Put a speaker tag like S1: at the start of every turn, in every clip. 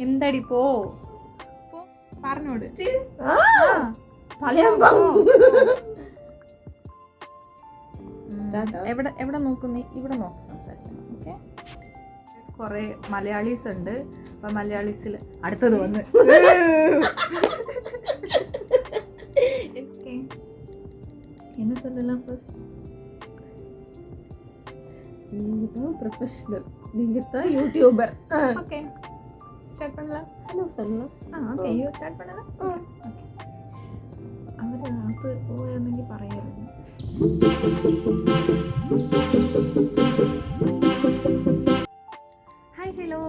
S1: എന്തടി പോ? പറഞ്ഞോട്. എവിടെ എവിടെ നോക്കുന്നേ ഇവിടെ നോക്ക് സംസാരിക്കണം ഓക്കെ കുറെ മലയാളീസ് ഉണ്ട്. അപ്പൊ മലയാളീസിൽ അടുത്തത് വന്ന്. എന്നെ
S2: ചൊല്ലാം ഫസ്റ്റ് ப்ரொஃபஷனல் நீங்க தான் யூடியூபர்
S1: ஓகே ஸ்டார்ட் பண்ணலாம்
S2: ஹலோ சொல்லலாம்
S1: ആ ഓക്കെ യു സ്റ്റാർട്ട് பண்ணலாம் ഓക്കെ അവർ അത് പോയെന്നെങ്കിൽ പറയായിരുന്നു hi hello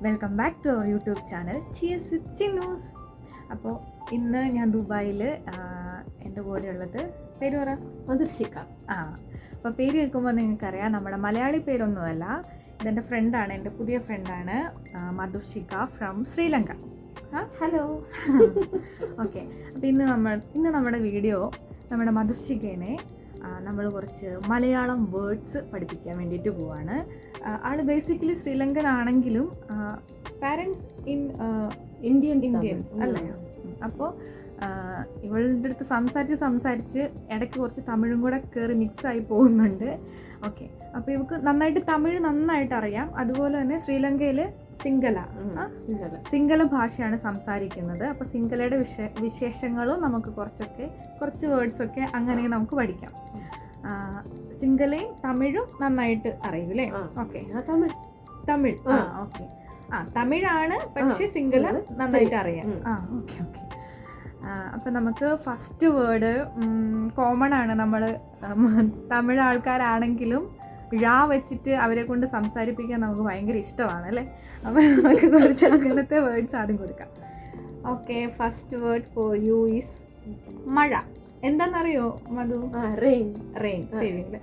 S1: welcome back to our YouTube channel ചിയസ് വിത്ത് ചിന്നൂസ് അപ്പോൾ ഇന്ന് ഞാൻ ദുബായിൽ എൻ്റെ കൂടെ ഉള്ളത് പേര് പറ
S2: മധുർഷിക
S1: ആ അപ്പോൾ പേര് കേൾക്കുമ്പോൾ നിങ്ങൾക്കറിയാം നമ്മുടെ മലയാളി പേരൊന്നുമല്ല. ഇതെന്റെ ഫ്രണ്ടാണ് എന്റെ പുതിയ ഫ്രണ്ടാണ് Madhushika from
S2: Sri Lanka.
S1: Hello okay അപ്പോൾ ഇന്ന് നമ്മൾ ഇന്ന് നമ്മുടെ വീഡിയോ നമ്മുടെ മധുഷികേനെ നമ്മൾ കുറച്ച് മലയാളം വേർഡ്സ് പഠിപ്പിക്കാൻ വേണ്ടിയിട്ട് പോവാണ്. ആൾ ബേസിക്കലി ശ്രീലങ്കൻ ആണെങ്കിലും പാരൻസ് ഇൻ
S2: ഇന്ത്യൻ
S1: ഇന്ത്യൻസ് അല്ലേ? അപ്പോൾ ഇവളുടെ അടുത്ത് സംസാരിച്ച് സംസാരിച്ച് ഇടയ്ക്ക് കുറച്ച് തമിഴും കൂടെ കയറി മിക്സ് ആയി പോകുന്നുണ്ട്. ഓക്കെ അപ്പോൾ ഇവക്ക് നന്നായിട്ട് തമിഴ് നന്നായിട്ട് അറിയാം. അതുപോലെ തന്നെ ശ്രീലങ്കയിൽ സിംഗല?
S2: സിംഗല.
S1: സിംഗല ഭാഷയാണ് സംസാരിക്കുന്നത്. അപ്പോൾ സിംഗലയുടെ വിശ വിശേഷങ്ങളും നമുക്ക് കുറച്ചൊക്കെ കുറച്ച് വേർഡ്സൊക്കെ അങ്ങനെ നമുക്ക് പഠിക്കാം. സിംഗലയും തമിഴും നന്നായിട്ട് അറിയും അല്ലേ? ഓക്കെ
S2: തമിഴ്.
S1: തമിഴ്. ആ. ഓക്കെ ആ തമിഴാണ് പക്ഷേ സിംഗല നന്നായിട്ട് അറിയാം. ആ ഓക്കെ ഓക്കെ അപ്പം നമുക്ക് ഫസ്റ്റ് വേർഡ് കോമൺ ആണ് നമ്മൾ തമിഴ് ആൾക്കാരാണെങ്കിലും ഴ വെച്ചിട്ട് അവരെ കൊണ്ട് സംസാരിപ്പിക്കാൻ നമുക്ക് ഭയങ്കര ഇഷ്ടമാണ് അല്ലേ? അപ്പം നമുക്ക് കുറച്ച് അങ്ങനത്തെ വേർഡ്സ് ആദ്യം കൊടുക്കാം. Okay first word for you is മഴ. എന്താണെന്നറിയോ മധു?
S2: റെയിൻ
S1: റെയിൻ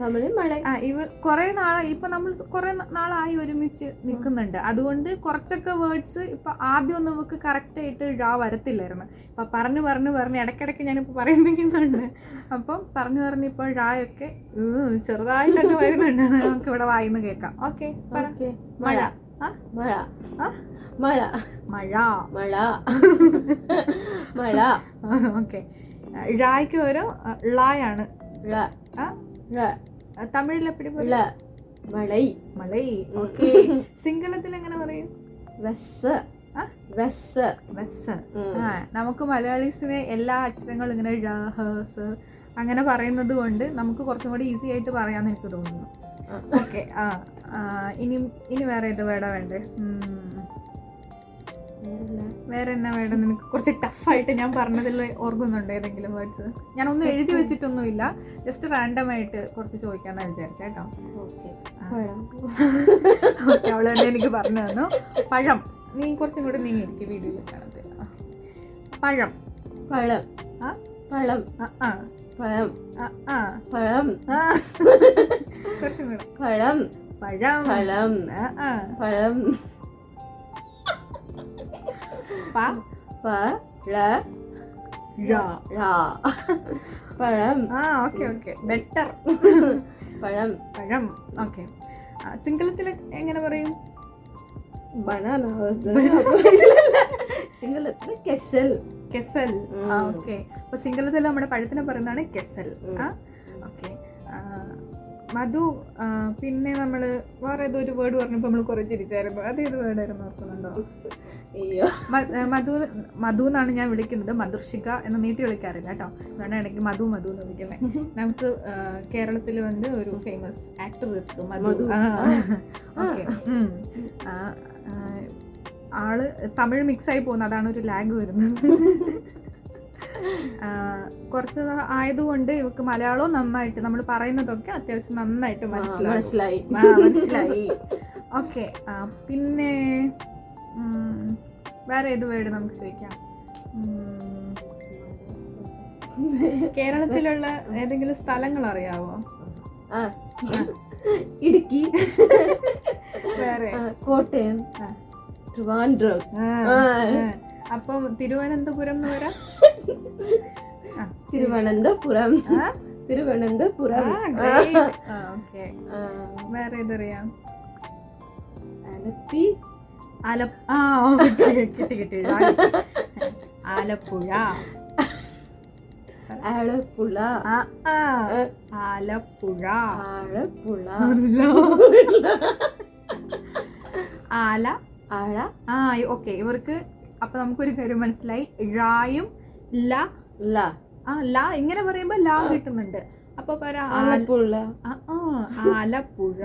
S2: തമിഴ് മഴ.
S1: ആ ഇവർ കുറെ നാളായി. ഇപ്പൊ നമ്മൾ കുറെ നാളായി ഒരുമിച്ച് നിൽക്കുന്നുണ്ട് അതുകൊണ്ട് കുറച്ചൊക്കെ വേർഡ്സ് ഇപ്പൊ ആദ്യം ഒന്നും ഇവക്ക് കറക്റ്റ് ആയിട്ട് ഴ വരത്തില്ലായിരുന്നു. ഇപ്പൊ പറഞ്ഞു പറഞ്ഞു പറഞ്ഞു ഇടയ്ക്കിടയ്ക്ക് ഞാനിപ്പോ പറയുന്നുണ്ട് അപ്പം പറഞ്ഞു പറഞ്ഞു ഇപ്പൊ ഴയൊക്കെ ചെറുതായിട്ടൊക്കെ വരുന്നുണ്ട്. നമുക്ക് ഇവിടെ വായിന്ന് കേൾക്കാം. ഓക്കെ മഴ.
S2: മഴ? മഴ. മഴ.
S1: മഴ.
S2: മഴ.
S1: ഓക്കെ ഴായ്ക്ക് ഓരോ ളായാണ്. തമിഴിൽ
S2: എപ്പോഴും
S1: മളൈ. ഓക്കെ. സിംഗളത്തിൽ എങ്ങനെ പറയും. നമുക്ക് മലയാളീസിന് എല്ലാ അക്ഷരങ്ങളും ഇങ്ങനെ ഴ, ഹ, അങ്ങനെ പറയുന്നത് കൊണ്ട് നമുക്ക് കുറച്ചും കൂടി ഈസി ആയിട്ട് പറയാമെന്ന് എനിക്ക് തോന്നുന്നു. ഓക്കെ. ആ ഇനി ഇനി വേറെ ഏത് വേടാ വേണ്ടേ? വേറെ എന്നാ വേണം നിനക്ക് കുറച്ച് ടഫായിട്ട് ഞാൻ പറഞ്ഞതിൽ ഓർക്കുന്നുണ്ടോ ഏതെങ്കിലും വേർഡ്സ് ഞാൻ ഒന്നും എഴുതി വെച്ചിട്ടൊന്നുമില്ല. ജസ്റ്റ് റാൻഡം ആയിട്ട് കുറച്ച് ചോദിക്കാന്നാ വിചാരിച്ചേ കേട്ടോ.
S2: ഓക്കെ.
S1: അവൾ തന്നെ എനിക്ക് പറഞ്ഞു തന്നു. പഴം. നീ കുറച്ചും കൂടെ നീ എനിക്ക് വീഡിയോയിൽ കാണാത്ത ആ. പഴം.
S2: പഴം.
S1: ആ?
S2: പഴം.
S1: ആ
S2: പഴം.
S1: ആ
S2: പഴം.
S1: കുറച്ചും കൂടെ.
S2: പഴം.
S1: പഴം.
S2: പഴം. പഴം.
S1: പ
S2: പ ള
S1: ഴ.
S2: ഴ പഴം.
S1: ആ ഓക്കെ ഓക്കെ. ബെറ്റർ
S2: പഴം.
S1: പഴം. ഓക്കെ. സിംഗളത്തിൽ എങ്ങനെ പറയും?
S2: ബനാന സിംഗലത്തിൽ കെസൽ.
S1: കെസൽ. ഓക്കെ. അപ്പൊ സിംഗളത്തിൽ നമ്മുടെ പഴത്തിനെ പറയുന്നതാണ് കെസൽ. ഓക്കെ. മധു പിന്നെ നമ്മൾ വേറെ ഏതോ ഒരു വേർഡ് പറഞ്ഞപ്പോൾ നമ്മൾ കുറേ ചിരിച്ചായിരുന്നു. അത് ഏത് വേർഡായിരുന്നു ഓർക്കുന്നുണ്ടോ?
S2: അയ്യോ.
S1: മധു മധു എന്നാണ് ഞാൻ വിളിക്കുന്നത്. മധുർഷിക എന്ന് നീട്ടി വിളിക്കാറില്ല കേട്ടോ. അതുകൊണ്ടാണ് മധു മധു എന്ന് വിളിക്കുന്നത് നമുക്ക് കേരളത്തിൽ വന്ന് ഒരു ഫേമസ് ആക്ടർ ഇരിക്കും മധു. ഓക്കെ. ആൾ തമിഴ് മിക്സ് ആയി പോകുന്നത് അതാണ് ഒരു ലാഗ് വരുന്നത്. കുറച്ച് ആയതുകൊണ്ട് ഇവക്ക് മലയാളവും നന്നായിട്ട് നമ്മൾ പറയുന്നതൊക്കെ അത്യാവശ്യം നന്നായിട്ട്
S2: മനസ്സിലായി.
S1: മനസ്സിലായി. ഓക്കെ പിന്നെ വേറെ ഏത് വേർഡ് നമുക്ക് ചോദിക്കാം? കേരളത്തിലുള്ള ഏതെങ്കിലും സ്ഥലങ്ങൾ അറിയാവോ?
S2: ഇടുക്കി.
S1: വേറെ.
S2: കോട്ടയം. ട്രിവാൻഡ്രം.
S1: അപ്പം തിരുവനന്തപുരം എന്ന് വരാം
S2: തിരുവനന്തപുരം? തിരുവനന്തപുരം.
S1: വേറെ ഏതറിയാം? അലപ്പി. കിട്ടി കിട്ടി. ആലപ്പുഴ.
S2: ആലപ്പുഴ.
S1: ആലപ്പുഴ.
S2: ആലപ്പുഴ.
S1: ആല.
S2: ആഴ
S1: ആ ഓക്കെ ഇവർക്ക് അപ്പൊ നമുക്കൊരു കാര്യം മനസ്സിലായി. ഴായും ല
S2: ല.
S1: ആ ല ഇങ്ങനെ പറയുമ്പോ ല കിട്ടുന്നുണ്ട്. അപ്പൊ പറ ആല-
S2: ആലപ്പുഴ.
S1: ആലപ്പുഴ.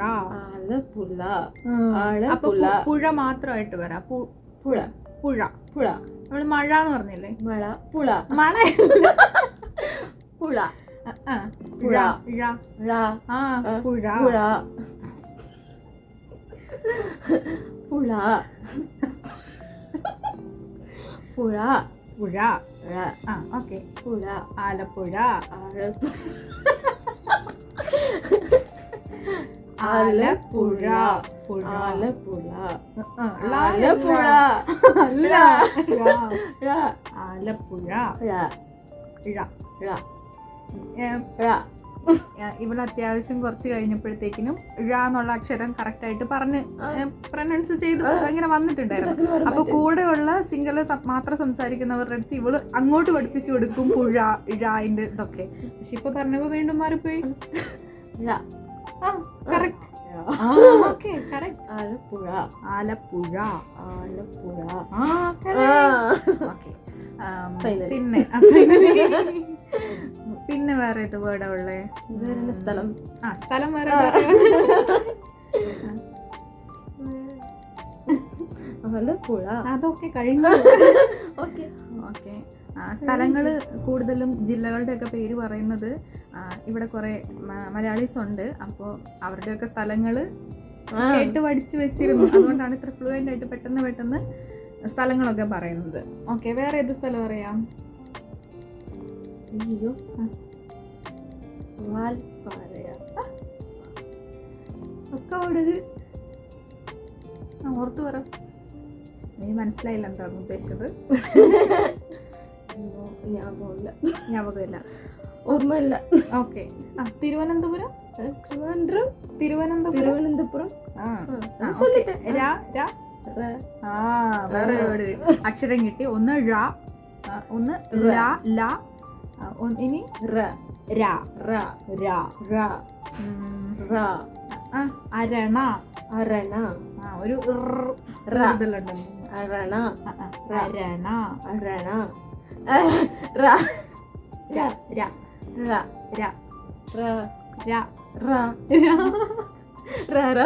S2: ആലപ്പുഴ.
S1: അപ്പൊ പുഴ മാത്രമായിട്ട് വരാം
S2: പുഴ.
S1: പുഴ.
S2: പുഴ.
S1: നമ്മൾ മഴ എന്ന് പറഞ്ഞില്ലേ?
S2: മഴ. പുഴ.
S1: മഴ.
S2: പുഴ. പുഴ.
S1: ആ, പുഴ.
S2: പുഴ. പുഴ. പുഴ.
S1: പുഴ.
S2: ഴ,
S1: ആ ഓക്കെ.
S2: പുഴ.
S1: ആലപ്പുഴ.
S2: ആലപ്പുഴ.
S1: ആലപ്പുഴ. പുഴ.
S2: ആലപ്പുഴ.
S1: ആ, ള
S2: ആലപ്പുഴ.
S1: അല്ല. ഴ.
S2: ഴ,
S1: ആലപ്പുഴ.
S2: ഴ,
S1: ഴ.
S2: ഴ,
S1: ഏ,
S2: ഴ.
S1: ഇവൾ അത്യാവശ്യം കുറച്ച് കഴിഞ്ഞപ്പോഴത്തേക്കിനും ഴ എന്നുള്ള അക്ഷരം കറക്റ്റ് ആയിട്ട് പറഞ്ഞ് പ്രൊനൗൺസ് ചെയ്ത് അങ്ങനെ വന്നിട്ടുണ്ടായിരുന്നു. അപ്പൊ കൂടെയുള്ള സിംഗിൾ മാത്രം സംസാരിക്കുന്നവരുടെ അടുത്ത് ഇവൾ അങ്ങോട്ട് പഠിപ്പിച്ചു കൊടുക്കും പുഴ ഇഴായിന്റെ ഇതൊക്കെ. പക്ഷെ ഇപ്പൊ പറഞ്ഞപ്പോ വീണ്ടും മാറിപ്പോയി. കറക്റ്റ്
S2: ആലപ്പുഴ.
S1: ആലപ്പുഴ.
S2: ആലപ്പുഴ.
S1: പിന്നെ. പിന്നെ വേറെ ഇത് വേർഡാ ഉള്ളേ?
S2: വേറെ സ്ഥലം?
S1: ആ സ്ഥലം വേറെ അതൊക്കെ കഴിഞ്ഞു.
S2: ഓക്കെ.
S1: ഓക്കെ. സ്ഥലങ്ങൾ കൂടുതലും ജില്ലകളുടെ ഒക്കെ പേര് പറയുന്നത് ഇവിടെ കുറെ മലയാളീസ് ഉണ്ട് അപ്പോൾ അവരുടെയൊക്കെ സ്ഥലങ്ങൾ കേട്ട് പഠിച്ചു വെച്ചിരുന്നു. അതുകൊണ്ടാണ് ഇത്ര ഫ്ലുവന്റ് ആയിട്ട് പെട്ടെന്ന് പെട്ടെന്ന് സ്ഥലങ്ങളൊക്കെ പറയുന്നത്. ഓക്കെ വേറെ ഏത് സ്ഥലം അറിയാം?
S2: അയ്യോ. വാൽപ്പാറയാ
S1: ഒക്കെ ഓടത് ഓർത്ത് പറ. നീ മനസ്സിലായില്ല എന്താണ് ഉദ്ദേശിച്ചത്?
S2: ഞാപകമില്ല
S1: ഞാപകമില്ല
S2: ഓർമ്മയില്ല.
S1: ഓക്കെ. ആ തിരുവനന്തപുരം? തിരുവനന്തപുരം?
S2: തിരുവനന്തപുരം?
S1: ആ
S2: ചൊല്ലിട്ട്.
S1: രാ രാ. ആ വേറെ അക്ഷരം കിട്ടി. ഒന്ന് ഴ. ഒന്ന് ല ല ഇനി
S2: റ,
S1: രാ
S2: റ,
S1: രാ
S2: റ, റ,
S1: അരണ.
S2: അരണ.
S1: ഒരു. ഇതിലുണ്ട്.
S2: അരണ.
S1: അരണ.
S2: അരണ. റ,
S1: ര ര.
S2: റ,
S1: ര.
S2: റ,
S1: ര.
S2: റ, റ, റ,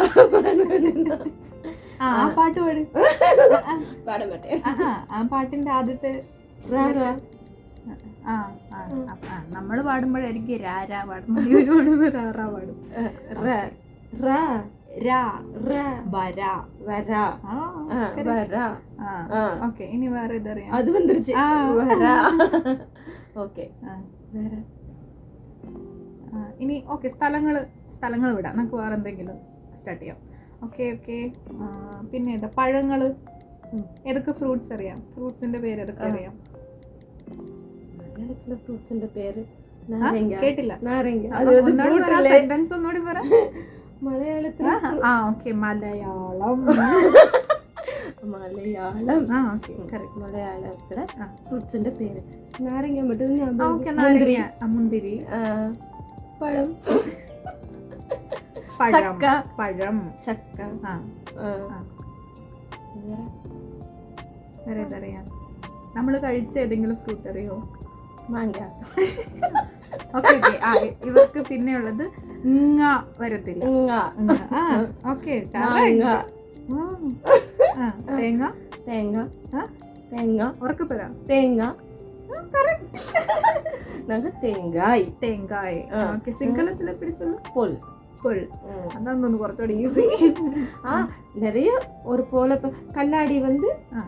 S1: ആ പാട്ട് പാടും.
S2: പാടാൻ പറ്റേ
S1: ആ പാട്ടിന്റെ ആദ്യത്തെ ആ ആ നമ്മൾ പാടുമ്പോഴായിരിക്കും രാരാ പാടും പാടുമ്പോൾ റാറാ പാടും.
S2: റ റ
S1: ഇനി വേറെ
S2: അത്
S1: ഇനി ഓക്കെ സ്ഥലങ്ങൾ സ്ഥലങ്ങൾ വിടാം. നമുക്ക് വേറെ എന്തെങ്കിലും സ്റ്റാർട്ട് ചെയ്യാം. Okay okay. പിന്നെ എന്താ
S2: പഴങ്ങൾ
S1: ഏതൊക്കെ ഫ്രൂട്ട്സ് അറിയാം? ഫ്രൂട്ട്സിന്റെ പേര് ഏതൊക്കെ അറിയാം?
S2: മലയാളത്തിലെ ഫ്രൂട്ട്സിന്റെ പേര്
S1: കേട്ടില്ല. സെന്റൻസ് ഒന്നുകൂടി പറ
S2: മലയാളത്തിൽ
S1: ആ ഓക്കെ മലയാളം.
S2: മലയാളം.
S1: ആ ഓക്കെ കറക്റ്റ്
S2: മലയാളത്തിലെ. ഫ്രൂട്ട്സിന്റെ പേര്. നാരങ്ങ മറ്റും ഞാൻ മുന്തിരി.
S1: മുന്തിരി.
S2: പഴം. ചക്ക.
S1: പഴം.
S2: ചക്ക. വേറെ?
S1: ഏതറിയാം നമ്മൾ കഴിച്ച ഏതെങ്കിലും ഫ്രൂട്ട് അറിയോ?
S2: മാങ്ക
S1: ഓക്കെ ഓക്കെ ആ ഇവർക്ക് പിന്നെ ഉള്ളത് ങ വരത്തില്ല
S2: ഇങ്ങ
S1: ങ. ആ ഓക്കെ
S2: മാങ്ങ
S1: തേങ്ങ
S2: തേങ്ങ
S1: ആ?
S2: തേങ്ങ
S1: ഉറക്കെ പറ
S2: തേങ്ങ நாங்க தேங்காய்
S1: തേങ്ങായ്
S2: ആ.
S1: ഓക്കെ സിംഗളത്തിൽ എപ്പിടി சொல்லு
S2: புல்
S1: പുൾ
S2: ம்.
S1: അതാണ് തോന്നുന്നു കുറച്ചുകൂടി ഈസി
S2: ஆ நிறைய ஒரு போல இப்ப கண்ணாடி வந்து
S1: ആ.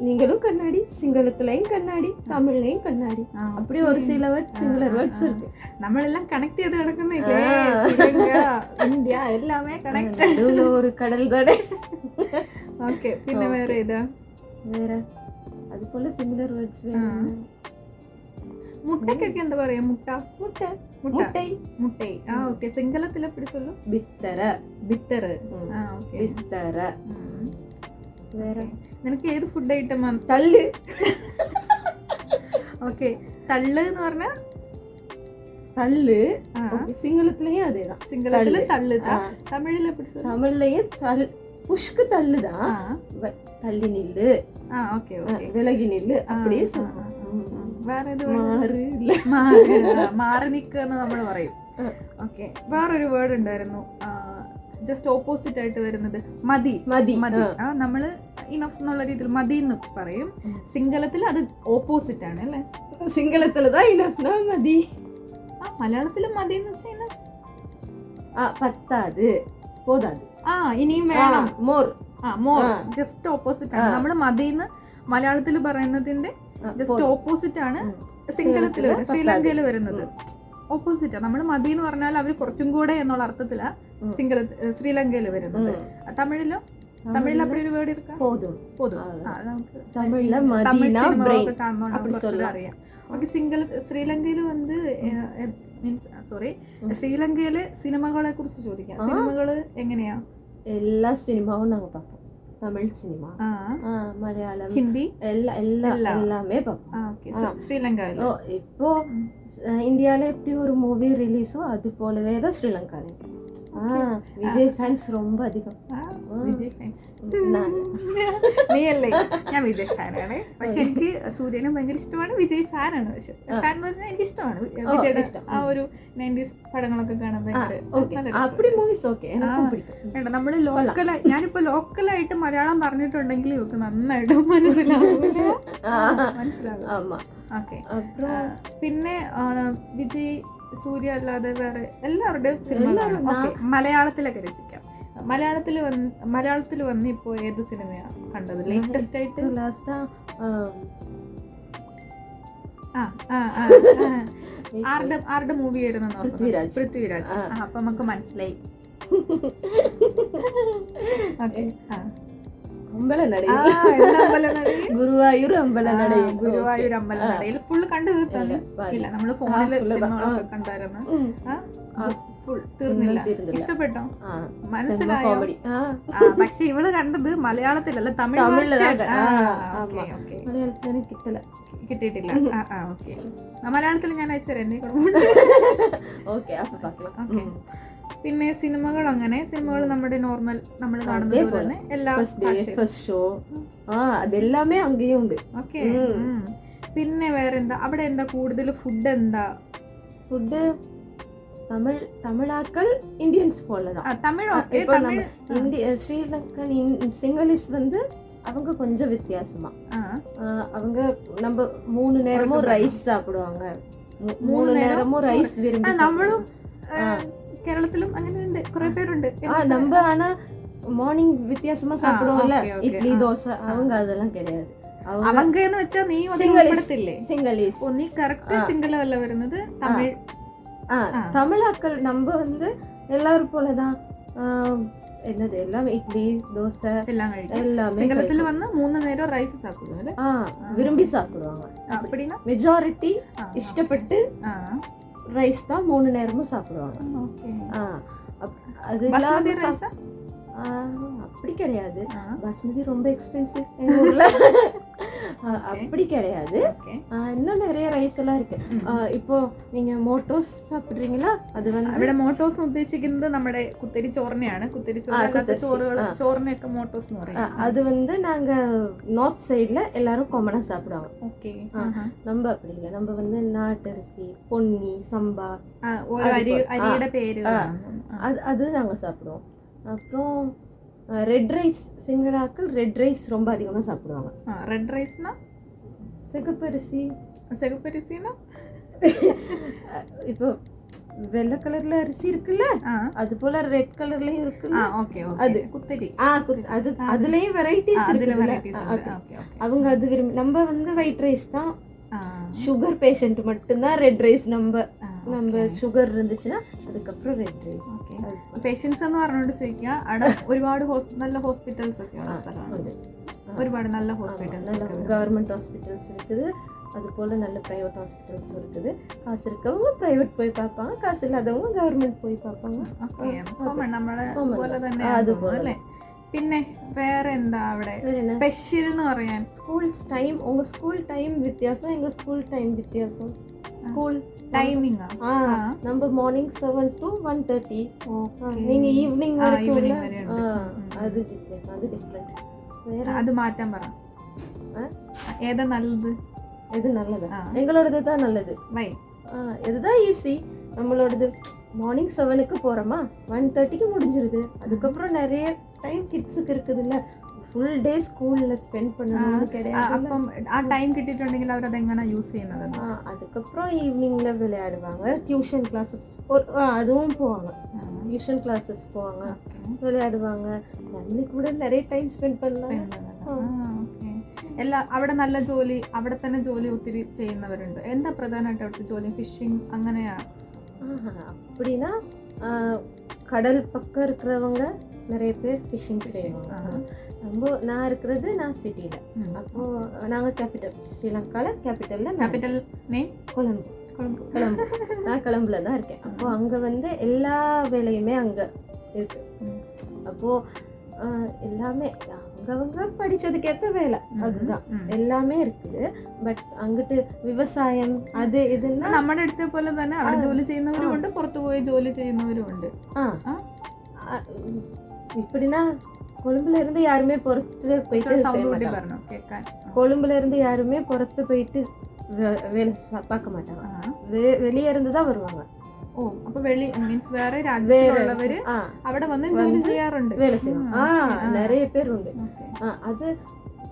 S2: நீங்களும் கண்ணாடி சிங்களத்துலயும் கண்ணாடி தமிழ்லயும் கண்ணாடி அப்படி ஒரு சில வேர்ட்ஸ் சிமிலர் வேர்ட்ஸ் இருக்கு
S1: നമ്മളെല്ലാം കണക്ട് ചെയ്ത് കിടക്കുന്നില്ലേ
S2: ആ.
S1: ശ്രീലങ്ക ഇന്ത്യ എല്ലാമേ കണക്ട്
S2: நடுவுல ஒரு கடல் தானே
S1: ഓക്കെ പിന്നെ വേറെ ഇതാ
S2: வேற அது போல சிமிலர் வேர்ட்ஸ்
S1: ஆ. മുട്ടയ്ക്കൊക്കെ എന്താ പറയാ മുട്ട
S2: മുട്ട
S1: മുട്ട
S2: മുട്ടை
S1: മുട്ടൈ ആ ഓക്കെ സിംഗലത്തിൽ എപ്പിടി சொல்லும்
S2: பித்தர
S1: ബിറ്റർ
S2: ഉം.
S1: ആ ഓക്കെ
S2: பித்தர வேற
S1: നിനക്ക് ഏത് ഫുഡ് ഐറ്റം
S2: தள்ளு
S1: ഓക്കെ തള്ള് എന്ന് പറഞ്ഞാൽ
S2: தள்ளு சிங்களத்துலயும் அதேதான்
S1: സിംഗലത്തില്
S2: തള്ള്.
S1: തള്ള്
S2: ஆ,
S1: തമിഴിൽ എപ്പിടി சொல்லும்
S2: தமிழ்லயும் தள் புஷ்கு தள்ளுதான்
S1: ആ
S2: தள்ளி நில்லு
S1: ആ ഓക്കെ
S2: ஆ,
S1: ഓക്കെ
S2: விலகி நில்லு அப்படியே
S1: ആ,
S2: சொல்றோம்
S1: ആ, ആ. വേറെ ഏത് word?
S2: மாறு இல்ல
S1: മാറി ആ, മാറി നിൽക്കുക എന്ന് നമ്മൾ പറയും
S2: ആ.
S1: ഓക്കെ വേറൊരു വേർഡ് ഉണ്ടായിരുന്നു ജസ്റ്റ് ഓപ്പോസിറ്റ് ആയിട്ട് വരുന്നത് മതി. മതി.
S2: മതി.
S1: ആ. നമ്മൾ ഇനഫ് എന്നുള്ള രീതിയിൽ മതി എന്ന് പറയും സിംഗളത്തിൽ അത് ഓപ്പോസിറ്റ് ആണ് അല്ലേ?
S2: സിംഗളത്തിൽ ഇനഫ് മതി.
S1: ആ മലയാളത്തിൽ മതി എന്ന് വെച്ചാൽ
S2: ആ പത്താത്. പോതാത്.
S1: ആ ഇനിയും വേണം.
S2: മോർ
S1: ആ മോർ ജസ്റ്റ് ഓപ്പോസിറ്റ് ആണ്. നമ്മൾ മതിന്ന് മലയാളത്തിൽ പറയുന്നതിന്റെ ജസ്റ്റ് ഓപ്പോസിറ്റ് ആണ്
S2: സിംഗളത്തിൽ
S1: ശ്രീലങ്കയിൽ വരുന്നത്. ഓപ്പോസിറ്റാണ് നമ്മൾ മതി എന്ന് പറഞ്ഞാൽ അവർ കുറച്ചും കൂടെ എന്നുള്ള അർത്ഥത്തിലാണ് സിംഗിൾ ശ്രീലങ്കയിൽ വരുന്നത്. തമിഴിലും? തമിഴിൽ അപ്പൊ ഒരു വേർഡ് ഇരിക്കാം പോതും. പോതും. തമിഴിൽ സിംഗിൾ ശ്രീലങ്കയിൽ വന്ന് മീൻസ് സോറി ശ്രീലങ്കയിലെ സിനിമകളെ കുറിച്ച് ചോദിക്കാം. സിനിമകൾ എങ്ങനെയാ?
S2: എല്ലാ സിനിമവും നമുക്ക് പാപ്പോ தமிழ் சினிமா
S1: ആ
S2: ஆ, மலையாளம்
S1: ഹിന്ദി
S2: எல்லா எல்லா
S1: எல்லா.
S2: எல்லாமே பார்ப்போம்
S1: ആ ഓക്കെ
S2: ആ.
S1: ശ്രീലങ്കയില്
S2: ஓ இப்போ அஹ், இந்தியால எப்படி ஒரு மூவி ரிலீஸோ அது போலவே தான் ஸ்ரீலங்கால ஆ விஜய் ஃபேன்ஸ் ரொம்ப அதிகம்
S1: ആ, വിജയ് നീ അല്ലേ ഞാൻ വിജയ് ഫാനാണ്. പക്ഷെ എനിക്ക് സൂര്യനെ ഭയങ്കര ഇഷ്ടമാണ് വിജയ് ഫാനാണ്. പക്ഷെ എനിക്ക് ഇഷ്ടമാണ്. വിജയുടെ ആ ഒരു നയന്റീസ് പടങ്ങളൊക്കെ കാണാൻ ഭയങ്കര മൂവീസ് നമ്മൾ ലോക്കലായി ഞാനിപ്പോ ലോക്കലായിട്ട് മലയാളം പറഞ്ഞിട്ടുണ്ടെങ്കിൽ ഇവർക്ക് നന്നായിട്ട് മനസ്സിലാവും
S2: മനസ്സിലാവും
S1: ഓക്കെ. പിന്നെ വിജയ് സൂര്യ അല്ലാതെ വേറെ എല്ലാവരുടെയും സിനിമ മലയാളത്തിലൊക്കെ രസിക്കാം മലയാളത്തിൽ വന്ന് മലയാളത്തിൽ വന്ന് ഇപ്പോൾ ഏത് സിനിമയാണ് കണ്ടത്? ലേറ്റസ്റ്റ് ആയിട്ട്?
S2: ലാസ്റ്റ്
S1: ആ ആരുടെ ആരുടെ മൂവി ആയിരുന്നു
S2: പൃഥ്വിരാജ്.
S1: പൃഥ്വിരാജ്. അപ്പൊ നമുക്ക് മനസ്സിലായി. ഗുരുവായൂർ അമ്പലനട
S2: ഗുരുവായൂർ
S1: അമ്പലനടയിൽ. ഫുള്ള് കണ്ടു
S2: തീർത്തല്ല
S1: നമ്മൾ
S2: ഫോണിൽ
S1: കണ്ടായിരുന്നു. ഫുൾ തീർന്നില്ല. ഇഷ്ടപ്പെട്ടോ? മനസ്സിലായോ? പക്ഷെ ഇവൾ കണ്ടത് മലയാളത്തിലല്ല തമിഴ്
S2: മലയാളത്തിൽ കിട്ടില്ല കിട്ടല.
S1: കിട്ടിയിട്ടില്ല. മലയാളത്തിൽ ഞാൻ അയച്ചുതരാം എന്നെ
S2: ഓക്കെ.
S1: പിന്നെ സിനിമകൾ അങ്ങനെ സിനിമകൾ നമ്മുടെ നോർമൽ നമ്മൾ കാണുന്നത് പോലെ തന്നെ എല്ലാ
S2: ഫസ്റ്റ് ഷോ ആ അതെല്ലാമേ അങ്ങേയും ഉണ്ട്
S1: ഓക്കെ പിന്നെ വേറെന്താ? അവിടെ എന്താ കൂടുതൽ ഫുഡ് എന്താ?
S2: ഫുഡ് തമിഴ് തമിഴാക്കൾ ഇന്ത്യൻസ് போலதான்
S1: ആ, തമിഴ്
S2: ആ,
S1: ഓക്കെ
S2: இப்போ
S1: തമിഴ്
S2: இந்திய ஸ்ரீலங்கன் இன்- சிங்களீஸ் வந்து அவங்க கொஞ்சம் வித்தியாசமா
S1: ആ
S2: ஆ, அவங்க நம்ம மூணு நேரமும்
S1: அவருக்கு
S2: ரைஸ் சாப்பிடுவாங்க மூ-
S1: மூணு
S2: மூணு
S1: நேரம்
S2: நேரமும் ரைஸ் விரும்பி
S1: ആ, നമ്മളും
S2: சாப்பிடுவாங்க.
S1: ആ,
S2: ആ.
S1: കേരളത്തിലും അങ്ങനെ ഉണ്ട് കുറെ പേരുണ്ട്
S2: ஆ நம்ம ஆனா மார்னிங் வித்தியாசமா சாப்பிடுவோம்ல
S1: okay, okay.
S2: இட்லி
S1: ஆ.
S2: தோசை அவங்க அதெல்லாம் கிடையாது அவங்க
S1: അവങ്ക എന്ന് വെച്ചാൽ നീ അത്
S2: സിംഗലീസ്.
S1: ഉൾപ്പെടുത്തില്ലേ
S2: சிங்களீஸ்
S1: ഓ നീ കറക്റ്റ്
S2: ആ.
S1: സിംഗിൾ അല്ല വരുന്നത് തമിഴ്
S2: ஆ,
S1: ஆ.
S2: தமிழாக்கள் நம்ம வந்து எல்லாரும் போலதான். என்னது எல்லாமே இட்லி தோசை எல்லாமே
S1: சிங்களத்துல வந்து மூணு நேரம் ரைஸ் சாப்பிடுவாங்க
S2: ஆ விரும்பி சாப்பிடுவாங்க.
S1: அப்படின்னா?
S2: மெஜாரிட்டி இஷ்டப்பட்டு ரைஸ் தான் மூணு நேரமும் சாப்பிடுவாங்க. ஆ அது இல்லாம அப்படி கிடையாது பாஸ்மதி ரொம்ப எக்ஸ்பென்சிவ் எங்க ஊர்ல ஆ, அப்படி கிடையாது
S1: ഓക്കെ
S2: ஆ, இன்னும் நிறைய ரைஸ் எல்லாம் இருக்கு ஆ, இப்போ நீங்க மோட்டோஸ் சாப்பிடுறீங்களா அது வந்து
S1: അവിടെ മോട്ടോസ് എന്ന് ഉദ്ദേശിക്കുന്നത് നമ്മുടെ കുത്തരി ചോറിനെയാണ് കുത്തരി ചോറ്
S2: ആ,
S1: അല്ലാത്ത
S2: കുത്തരി ചോറ്,
S1: ചോറുകൾ
S2: ആ.
S1: ചോറിനെയൊക്കെ മോട്ടോസ് എന്ന്
S2: ஆ,
S1: പറയും
S2: அது வந்து நாங்க நார்த் சைடுல எல்லாரும் காமனா சாப்பிடுவாங்க
S1: ഓക്കെ
S2: ஆ. நம்ம அப்படி இல்லை நம்ம வந்து நாட்டரிசி பொன்னி சம்பா
S1: ഓരോ അരി
S2: അതുപോലെ.
S1: അരിയുടെ പേര്
S2: ആ. அது அது நாங்கள் சாப்பிடுவோம் அப்புறம் ரெட் ரைஸ் சிங்களாக்கள் ரெட் ரைஸ் ரொம்ப அதிகமாக சாப்பிடுவாங்க.
S1: ரெட் ரைஸ்னா
S2: சிகப்பரிசி.
S1: சிகப்பரிசினா?
S2: இப்போ வெள்ளை கலர்ல அரிசி இருக்குல்ல அது போல ரெட் கலர்லயும் இருக்குல்ல
S1: ஓகே
S2: அது.
S1: குத்தரி.
S2: ஆ அது அதுலயும் வெரைட்டிஸ்
S1: இருக்கு.
S2: அவங்க அது விரும்பி நம்ம வந்து ஒயிட் ரைஸ் தான் சுகர் பேஷண்ட் மட்டும்தான் ரெட் ரைஸ் நம்ம நம்ம சுகர் இருந்துச்சுன்னா அதுக்கப்புறம் ரெட் ரைஸ்
S1: ഓക്കെ. പേഷ്യൻസ് എന്ന് പറഞ്ഞുകൊണ്ട് ചോദിക്കുക അവിടെ ഒരുപാട് ഹോസ്- നല്ല ഹോസ്പിറ്റൽസ് ഒക്കെ ഉള്ള സ്ഥലമാണ് ഒരുപാട് നല്ല ഹോസ്പിറ്റൽസ്
S2: நல்ல கவர்மெண்ட் ஹாஸ்பிட்டல்ஸ் இருக்குது அதுபோல் நல்ல ப்ரைவேட் ஹாஸ்பிட்டல்ஸும் இருக்குது காசு இருக்கவங்க ப்ரைவேட் போய் பார்ப்பாங்க காசு இல்லாதவங்க கவர்மெண்ட் போய் பார்ப்பாங்க
S1: ഓക്കെ കോമൺ നമ്മളെ
S2: common.
S1: പോലെ തന്നെ
S2: ആ, അതുപോലെ.
S1: അല്ലേ പിന്നെ വേറെ എന്താ അവിടെ
S2: வேறு என்ன
S1: സ്പെഷ്യൽ എന്ന് പറയാൻ
S2: ஸ்கூல் டைம் உங்கள் ஸ்கூல் டைம் வித்தியாசம் எங்கள் ஸ்கூல் டைம் வித்தியாசம் ஸ்கூல்
S1: ടൈമിംഗ്
S2: ஆ நம்ம morning seven to one thirty நீங்கள் ஈவினிங்
S1: ആ,
S2: வரைக்கும்
S1: evening
S2: உள்ள-
S1: വരെ
S2: ஆ,
S1: ഉണ്ട്.
S2: அது வித்தியாசம் அது டிஃப்ரெண்ட் வேற
S1: അത് മാറ്റാൻ പറ
S2: ആ?
S1: ഏതാ നല്ലത്
S2: எது நல்லது
S1: ആ.
S2: எங்களோடது தான் நல்லது
S1: വൈ
S2: ஆ, இதுதான் ஈஸி நம்மளோடது மார்னிங் செவனுக்கு போகிறோமா ஒன் தேர்ட்டிக்கு முடிஞ்சிருது அதுக்கப்புறம் நிறைய டைம் கிட்ஸுக்கு இருக்குதுல்ல ஃபுல் டே ஸ்கூலில் ஸ்பெண்ட் பண்ணணும்னு
S1: ആ,
S2: கிடையாது
S1: അപ്പം ആ ടൈം കിട്ടിയിട്ടുണ്ടെങ്കിൽ അവരത് എങ്ങനെ யூஸ் ചെയ്യുന്നത്
S2: அதுக்கப்புறம் ஈவினிங்கில் விளையாடுவாங்க டியூஷன் கிளாஸஸ் ஒரு ஆ, அதுவும் போவாங்க டியூஷன் கிளாஸஸ் போவாங்க വിളയാടുവാങ്ങ ഫാമിലി കൂടെ നിറയെ ടൈം സ്പെൻഡ് பண்ணலாம்
S1: എല്ലാ അവിടെ നല്ല ജോലി അവിടെ തന്നെ ജോലി ഒത്തിരി ചെയ്യുന്നവരുണ്ട് എന്താ പ്രധാനമായിട്ട് അവിടുത്തെ ജോലി ഫിഷിംഗ് അങ്ങനെയാണ്
S2: ஆஹா, அப்படின்னா ஆ, கடல் பக்கம் இருக்கிறவங்க நிறைய பேர் ஃபிஷிங் செய்வாங்க நம்ம நான் இருக்கிறது நான் சிட்டியில் அப்போ நாங்கள் கேபிட்டல் ஸ்ரீலங்காவில் கேபிட்டலில்
S1: ക്യാപിറ്റൽ നെയിം
S2: கொழம்பு கொழம்பு நான் கொழம்புல தான் இருக்கேன் அப்போ அங்கே வந்து எல்லா வேலையுமே அங்கே இருக்கு
S1: ம்.
S2: அப்போ ஆ, எல்லாமே அவங்கவங்க படிச்சதுக்கேற்ற வேலை அதுதான் எல்லாமே இருக்குது ബട്ട് അങ്ങോട്ട് വ്യവസായം അത് ഇതെല്ലാം
S1: നമ്മുടെ അടുത്ത പോലെ തന്നെ അവിടെ ജോലി ചെയ്യുന്നവരും ഉണ്ട് പുറത്തു പോയി ജോലി ചെയ്യുന്നവരും ഉണ്ട്
S2: ஆ
S1: ஆ?
S2: ஆ, ம், இப்படின்னா கொழும்புல இருந்து யாருமே புறத்து போயிட்டு செய்ய
S1: സൗണ്ട് കൂട്ടി
S2: மாட்டாங்க
S1: പറഞ്ഞു കേൾക്കാൻ
S2: கொழும்புல இருந்து யாருமே புறத்து போயிட்டு வே- வேலை ச- பார்க்க மாட்டாங்க
S1: ആ.
S2: வெ- வெளியே இருந்து தான் வருவாங்க
S1: ഓ അപ്പൊ വെളി മീൻസ് വേറെ രാജ്യത്തിലുള്ളവര്
S2: ஆ
S1: അവിടെ വന്ന് ജോലി
S2: வந்து
S1: ചെയ്യാറുണ്ട്
S2: வேலை செய்வாங்க ஆ
S1: okay, ஆ.
S2: நிறைய பேர் உண்டு
S1: Okay.
S2: ஆ, அது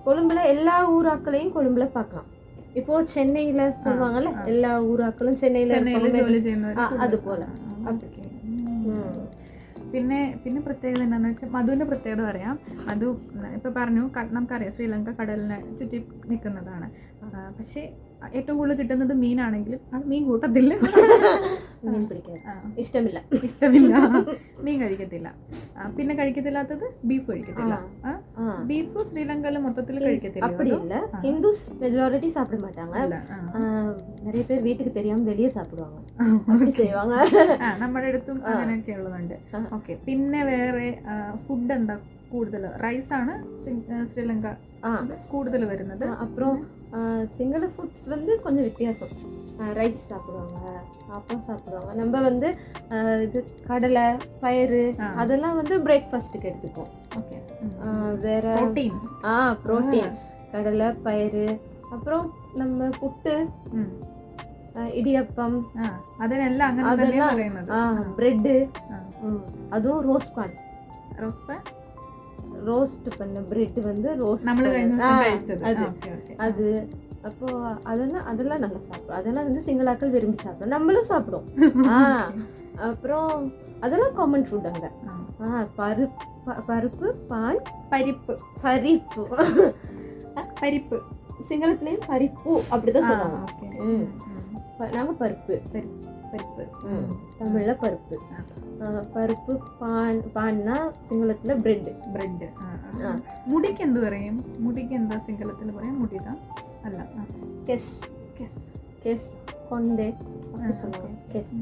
S2: கொழும்புல எல்லா ஊராக்களையும் கொழும்புல பார்க்கலாம் இப்போ சென்னையில சொல்லுவாங்கல்ல
S1: ஆ.
S2: எல்லா ஊராக்களும் சென்னையில
S1: ചെന്നൈയിൽ
S2: இருக்கவங்க
S1: ജോലി പിന്നെ പിന്നെ പ്രത്യേകത എന്താണെന്ന് വെച്ചാൽ മധുവിന്റെ പ്രത്യേകത പറയാം. മധു ഇപ്പോൾ പറഞ്ഞു നമുക്കറിയാം ശ്രീലങ്ക കടലിനെ ചുറ്റി നിൽക്കുന്നതാണ് പക്ഷേ ഏറ്റവും കൂടുതൽ കിട്ടുന്നത് മീനാണെങ്കിലും അത് മീൻ കൂട്ടത്തില്ല.
S2: മീൻ
S1: പിടിക്കാൻ
S2: ഇഷ്ടമില്ല.
S1: ഇഷ്ടമില്ല. മീൻ കഴിക്കത്തില്ല. പിന്നെ കഴിക്കത്തില്ലാത്തത് ബീഫ് കഴിക്കത്തില്ല ആ?
S2: ஆ
S1: ബീഫ് ശ്രീലങ്കയിൽ മൊത്തത്തിൽ കഴിക്കത്തില്ല
S2: அப்படி இல்ல ஹிந்துஸ் மெஜாரிட்டி சாப்பிட மாட்டாங்க ஆ, நிறைய பேர் வீட்டுக்கு தெரியாம வெளியே சாப்பிடுவாங்க அப்படி செய்வாங்க
S1: ആ നമ്മുടെ അടുത്തും അങ്ങനെയൊക്കെ ഉള്ളതുണ്ട്
S2: ആ.
S1: ഓക്കെ പിന്നെ വേറെ ഫുഡ് എന്താ കൂടുതൽ റൈസാണ് ശ്രീലങ്ക
S2: ஆ
S1: കൂടുതൽ വരുന്നത്
S2: ஆ, அப்புறம் ஆ, சிங்கள ஃபுட்ஸ் வந்து கொஞ்சம் வித்தியாசம் ரைஸ் சாப்பிடுவாங்க அப்பம் சாப்பிடுவாங்க நம்ம வந்து ஆ, இது கடலை பயிறு
S1: ஆ.
S2: அதெல்லாம் வந்து பிரேக்ஃபாஸ்ட்டுக்கு எடுத்துக்குவோம்
S1: ഓക്കെ
S2: ஆ, வேற
S1: പ്രോട്ടീൻ
S2: ஆ புரோட்டீன் கடலை பயிறு அப்புறம் நம்ம புட்டு ஆ, இடியப்பம்
S1: ആ അതിനെല്ലാം അങ്ങനെ തന്നെയാ
S2: അതെല്ലാം-
S1: പറയുന്നത്
S2: ஆ பிரெட்டு
S1: ஆ.
S2: அதுவும் ரோஸ்ட் பான்
S1: റോസ് പാൻ
S2: ரோஸ்ட் பண்ண பிரெட் வந்து ரோஸ்ட் அது. அது. அப்போ அதெல்லாம் அதெல்லாம் நல்லா சாப்பிடும். அதெல்லாம் வந்து சிங்களாக்கள் விரும்பி சாப்பிடும். நம்மளும் சாப்பிடும். ஆ அப்புறம் அதெல்லாம் காமன் ஃபுட் அங்கே. ஆ. பருப்பு பருப்பு பான்
S1: பரிப்பு.
S2: பரிப்பு.
S1: பரிப்பு.
S2: சிங்களத்துலேயும் பரிப்பு அப்படி
S1: தான்
S2: சொன்னாங்க
S1: நம்ம
S2: பருப்பு.
S1: பருப்பு.
S2: ப- நாங்க பருப்பு
S1: പരിപ്പ്
S2: ம். தமிழ்ல பருப்பு
S1: ஆ.
S2: ஆ, பருப்பு பான் பான்னா சிங்களத்துல பிரெட்
S1: ബ്രെഡ്
S2: ആ.
S1: മുടിക്ക് എന്ത് പറയും മുടിക്ക് എന്താ സിംഗളത്തിൽ പറയാം മുടിതാ അല്ല
S2: கெஸ்
S1: കെസ്
S2: கெஸ் கொண்டே அப்படி
S1: ആ,
S2: சொல்லுவாங்க
S1: okay.
S2: கெஸ்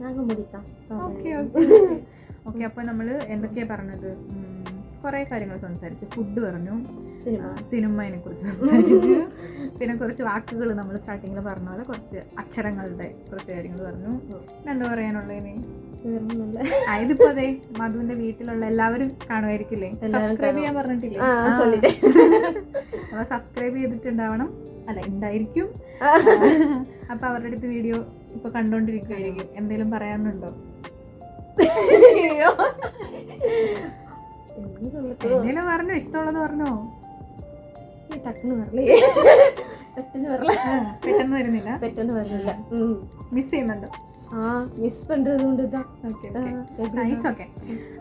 S2: நாங்க முடித்தான்
S1: ഓക്കെ ഓക്കെ ഓക്കെ അപ്പോൾ നമ്മൾ എന്തൊക്കെയാ പറഞ്ഞത് കുറേ കാര്യങ്ങൾ സംസാരിച്ചു. ഫുഡ് പറഞ്ഞു.
S2: സിനിമ.
S1: സിനിമയെ കുറിച്ച് സംസാരിച്ചു. പിന്നെ കുറച്ച് വാക്കുകൾ നമ്മൾ സ്റ്റാർട്ടിങ്ങിൽ പറഞ്ഞ പോലെ കുറച്ച് അക്ഷരങ്ങളുടെ കുറച്ച് കാര്യങ്ങൾ പറഞ്ഞു. പിന്നെ എന്താ പറയാനുള്ളതിന് ഇതിപ്പോ അതെ മധുവിന്റെ വീട്ടിലുള്ള എല്ലാവരും കാണുമായിരിക്കില്ലേ? സബ്സ്ക്രൈബ് ചെയ്യാൻ പറഞ്ഞിട്ടില്ലേ? അപ്പൊ സബ്സ്ക്രൈബ് ചെയ്തിട്ടുണ്ടാവണം. അല്ല ഉണ്ടായിരിക്കും അപ്പൊ അവരുടെ അടുത്ത് വീഡിയോ ഇപ്പൊ കണ്ടോണ്ടിരിക്കുമായിരിക്കും എന്തെങ്കിലും പറയാനുണ്ടോ? എന്തെങ്കിലും പറഞ്ഞോ ഇഷ്ടമുള്ളത് പറഞ്ഞോ.
S2: ടക്കിന് പറഞ്ഞേ പെട്ടെന്ന് വരല
S1: പെട്ടെന്ന് വരുന്നില്ല.
S2: പെട്ടെന്ന് വരുന്നില്ല
S1: മിസ് ചെയ്യുന്നുണ്ടോ.
S2: ആ മിസ് പണ്ടത് കൊണ്ട്
S1: ഓക്കെ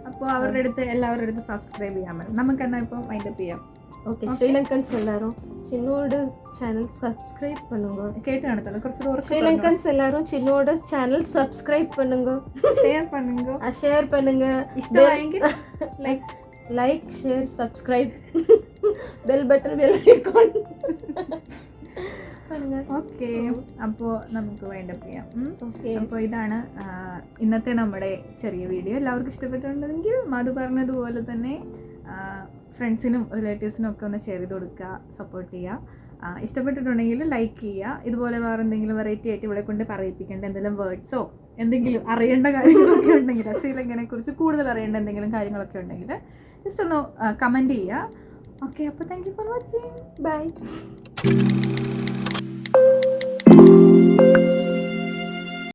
S1: അപ്പോൾ അവരുടെ അടുത്ത് എല്ലാവരുടെ അടുത്ത് സബ്സ്ക്രൈബ് ചെയ്യാൻ പറ്റും നമുക്ക് എന്നാൽ ഇപ്പം മൈൻഡപ്പ് ചെയ്യാം.
S2: ஓகே ஸ்ரீலங்கன்ஸ் எல்லாரும் சின்னோட சேனல் சப்ஸ்கிரைப் பண்ணுங்க
S1: കേട്ട് കാണത്തല്ലോ കുറച്ചുകൂടെ ഉറക്കെ
S2: ஸ்ரீலங்கன்ஸ் எல்லாரும் சின்னோட சேனல் சப்ஸ்கிரைப் பண்ணுங்க
S1: ഷെയർ പണ്ണുങ്കോ
S2: ஷேர் பண்ணுங்க
S1: ഇഷ്ടമായെങ്കിൽ like
S2: like share subscribe bell button bell icon பண்ணுங்க
S1: ഓക്കെ അപ്പോൾ നമുക്ക് വൈൻഡപ്പ് ചെയ്യാം ഉം.
S2: ഓക്കെ
S1: അപ്പോൾ ഇതാണ് ആ, ഇന്നത്തെ നമ്മുടെ ചെറിയ വീഡിയോ എല്ലാവർക്കും ഇഷ്ടപ്പെട്ടിട്ടുണ്ടെങ്കിൽ മധു പറഞ്ഞതുപോലെ തന്നെ ഫ്രണ്ട്സിനും റിലേറ്റീവ്സിനും ഒക്കെ ഒന്ന് ഷെയർ ചെയ്ത് കൊടുക്കുക സപ്പോർട്ട് ചെയ്യുക. ഇഷ്ടപ്പെട്ടിട്ടുണ്ടെങ്കിൽ ലൈക്ക് ചെയ്യുക. ഇതുപോലെ വേറെ എന്തെങ്കിലും വെറൈറ്റി ആയിട്ട് ഇവിടെ കൊണ്ട് പറയിപ്പിക്കേണ്ട എന്തെങ്കിലും വേർഡ്സോ എന്തെങ്കിലും അറിയേണ്ട കാര്യങ്ങളൊക്കെ ഉണ്ടെങ്കിൽ ശ്രീലങ്കനെ കുറിച്ച് കൂടുതൽ അറിയേണ്ട എന്തെങ്കിലും കാര്യങ്ങളൊക്കെ ഉണ്ടെങ്കിൽ ജസ്റ്റ് ഒന്ന് കമന്റ് ചെയ്യുക. ഓക്കെ അപ്പോൾ thank you for watching
S2: bye